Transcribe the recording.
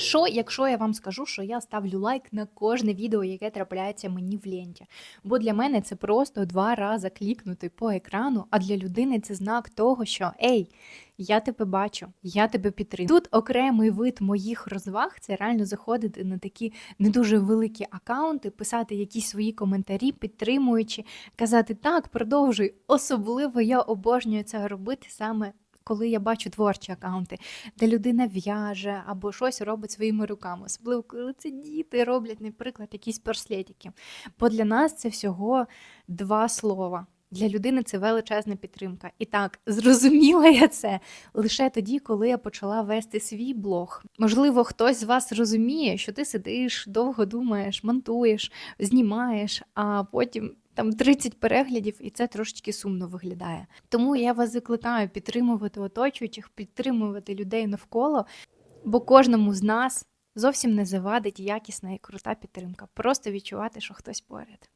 Що, якщо я вам скажу, що я ставлю лайк на кожне відео, яке трапляється мені в ленті? Бо для мене це просто два рази клікнути по екрану, а для людини це знак того, що ей, я тебе бачу, я тебе підтримую. Тут окремий вид моїх розваг це реально заходити на такі не дуже великі акаунти, писати якісь свої коментарі, підтримуючи, казати так, продовжуй. Особливо я обожнюю це робити саме. Коли я бачу творчі акаунти, де людина в'яже або щось робить своїми руками, особливо коли це діти роблять, наприклад, якісь перслетики. Бо для нас це всього два слова. Для людини це величезна підтримка. І так, зрозуміла я це лише тоді, коли я почала вести свій блог. Можливо, хтось з вас розуміє, що ти сидиш, довго думаєш, монтуєш, знімаєш, а потім. Там 30 переглядів, і це трошечки сумно виглядає. Тому я вас закликаю підтримувати оточуючих, підтримувати людей навколо, бо кожному з нас зовсім не завадить якісна і крута підтримка. Просто відчувати, що хтось поряд.